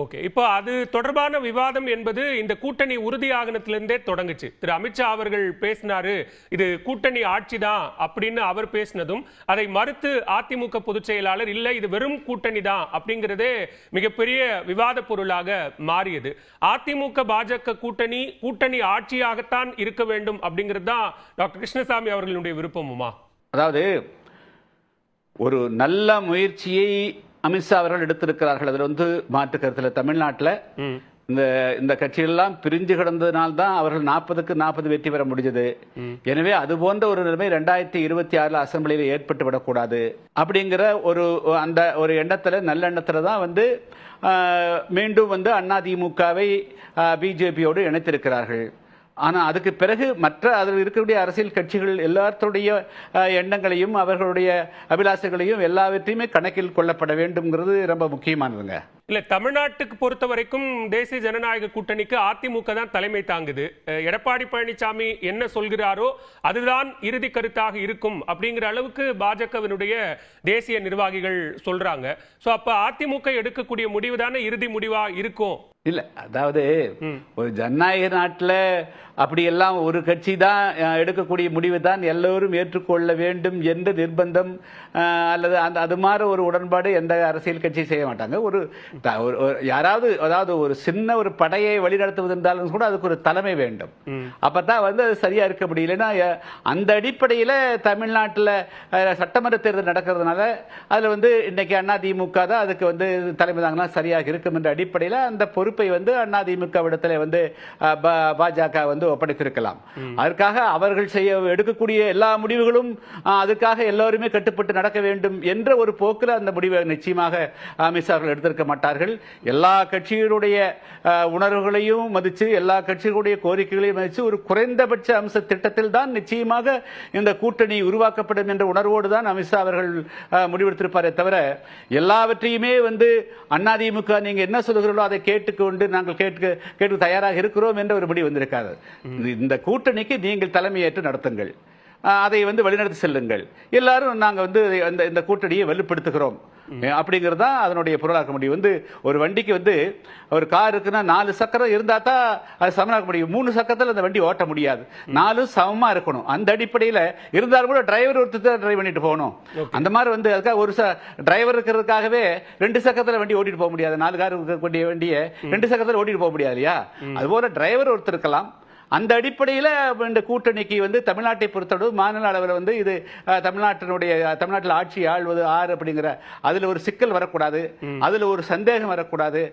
Okay. இப்போ அது தொடர்பான விவாதம் என்பது இந்த கூட்டணி உறுதியாகனத்திலிருந்தே தொடங்குச்சு. திரு அமித்ஷா அவர்கள் பேசினாரு இது கூட்டணி ஆட்சி தான் அப்படின்னு அவர் பேசினதும் அதை மறுத்து அதிமுக பொதுச் செயலாளர் இல்லை இது வெறும் கூட்டணி தான் அப்படிங்கிறதே மிகப்பெரிய விவாத பொருளாக மாறியது. அதிமுக பாஜக கூட்டணி கூட்டணி ஆட்சியாகத்தான் இருக்க வேண்டும் அப்படிங்கிறது தான் டாக்டர் கிருஷ்ணசாமி அவர்களுடைய விருப்பமுமா? அதாவது ஒரு நல்ல முயற்சியை அமித்ஷா அவர்கள் எடுத்திருக்கிறார்கள். அதில் வந்து மாற்று கருத்தில் தமிழ்நாட்டில் இந்த இந்த கட்சியெல்லாம் பிரிஞ்சு கிடந்ததுனால்தான் அவர்கள் நாற்பதுக்கு நாற்பது வெற்றி பெற முடிஞ்சது. எனவே அது போன்ற ஒரு நிலைமை ரெண்டாயிரத்தி இருபத்தி ஆறுல அசம்பிளியில் ஏற்பட்டு விடக்கூடாது. அப்படிங்கிற ஒரு அந்த ஒரு எண்ணத்துல நல்லெண்ணத்துல தான் வந்து மீண்டும் வந்து அதிமுகவை பிஜேபியோடு இணைத்திருக்கிறார்கள். ஆனால் அதுக்கு பிறகு மற்ற அதில் இருக்கக்கூடிய அரசியல் கட்சிகள் எல்லாத்துடைய எண்ணங்களையும் அவர்களுடைய அபிலாசைகளையும் எல்லாவற்றையுமே கணக்கில் கொள்ளப்பட வேண்டும்ங்கிறது ரொம்ப முக்கியமானதுங்க. இல்ல தமிழ்நாட்டுக்கு பொறுத்த வரைக்கும் தேசிய ஜனநாயக கூட்டணிக்கு அதிமுக தான் தலைமை தாங்குது. எடப்பாடி பழனிசாமி என்ன சொல்கிறாரோ அதுதான் இறுதி கருத்தாக இருக்கும் அப்படிங்கிற அளவுக்கு பாஜகவினுடைய தேசிய நிர்வாகிகள் சொல்றாங்க. சோ அப்ப அதிமுக எடுக்கக்கூடிய முடிவு தானே இறுதி முடிவா இருக்கும்? இல்ல அதாவது ஒரு ஜனநாயக நாட்டுல அப்படியெல்லாம் ஒரு கட்சி தான் எடுக்கக்கூடிய முடிவு தான் எல்லோரும் ஏற்றுக்கொள்ள வேண்டும் என்ற நிர்பந்தம் அல்லது அந்த அது மாதிரி ஒரு உடன்பாடு எந்த அரசியல் கட்சியும் செய்ய மாட்டாங்க. ஒரு- யாராவது அதாவது ஒரு சின்ன ஒரு படையை வழிநடத்துவது இருந்தாலும் கூட அதுக்கு ஒரு தலைமை வேண்டும். அப்பதான் வந்து அது சரியா இருக்க முடியலன்னா அந்த அடிப்படையில தமிழ்நாட்டுல சட்டமன்ற தேர்தல் நடக்கிறதுனால அதுல வந்து இன்னைக்கு அதிமுக தான் அதுக்கு வந்து தலைமை தாங்கினா சரியாக இருக்கும் என்ற அடிப்படையில அந்த பொறுப்பை வந்து அதிமுக விடத்துல வந்து பாஜக வந்து ஒப்படைத்திருக்கலாம். அதற்காக அவர்கள் செய்ய எடுக்கக்கூடிய எல்லா முடிவுகளும் அதுக்காக எல்லோருமே கட்டுப்பட்டு நடக்க வேண்டும் என்ற ஒரு போக்கில் அந்த முடிவை நிச்சயமாக அமித்ஷா அவர்கள் எடுத்திருக்க மாட்டார்கள். எல்லா கட்சிகளுடைய அஹ், உணர்வுகளையும் மதித்து எல்லா கட்சிகளுடைய கோரிக்கைகளையும் மதித்து ஒரு குறைந்தபட்ச அம்ச திட்டத்தில் தான் நிச்சயமாக இந்த கூட்டணி உருவாக்கப்படும் என்ற உணர்வோடு தான் அமித்ஷா அவர்கள் முடிவெடுத்திருப்பாரே தவிர எல்லாவற்றையுமே வந்து அதிமுக நீங்க என்ன சொல்லுகிறீர்களோ அதை கேட்டுக்கொண்டு நாங்கள் கேட்க கேட்க தயாராக இருக்கிறோம் என்ற ஒரு முடிவு வந்திருக்காது. இந்த கூட்டணிக்கு நீங்கள் தலைமையேற்று நடத்துங்கள். அதை வந்து வழிநடத்தி செல்லுங்கள். எல்லாரும் நாங்க வந்து இந்த இந்த கூட்டணியை வலுப்படுத்துகிறோம். அப்படிங்கிறது தான் அதனுடைய பொருளாக்க முடியும். வந்து ஒரு வண்டிக்கு வந்து ஒரு கார் இருக்குன்னா நாலு சக்கரம் இருந்தா தான் அது சமனாக்க முடியும். மூணு சக்கரத்தில் அந்த வண்டி ஓட்ட முடியாது. நாலும் சமமா இருக்கணும். அந்த அடிப்படையில் இருந்தாலும் கூட டிரைவர் ஒருத்தர் தான் டிரைவ் பண்ணிட்டு போகணும். அந்த மாதிரி வந்து அதுக்காக ஒரு டிரைவர் இருக்கிறதுக்காகவே ரெண்டு சக்கரத்தில் வண்டி ஓட்டிட்டு போக முடியாது. நாலு கார் இருக்கக்கூடிய வண்டியை ரெண்டு சக்கரத்தில் ஓட்டிட்டு போக முடியாது இல்லையா? அதுபோல டிரைவர் ஒருத்தர் இருக்கலாம். அந்த அடிப்படையில் இந்த கூட்டணிக்கு வந்து தமிழ்நாட்டை பொறுத்தளவு மாநில அளவில் வந்து இது தமிழ்நாட்டினுடைய தமிழ்நாட்டில் ஆட்சி ஆள்வது ஆறு அப்படிங்கிற அதுல ஒரு சிக்கல் வரக்கூடாது. அதுல ஒரு சந்தேகம் வரக்கூடாது.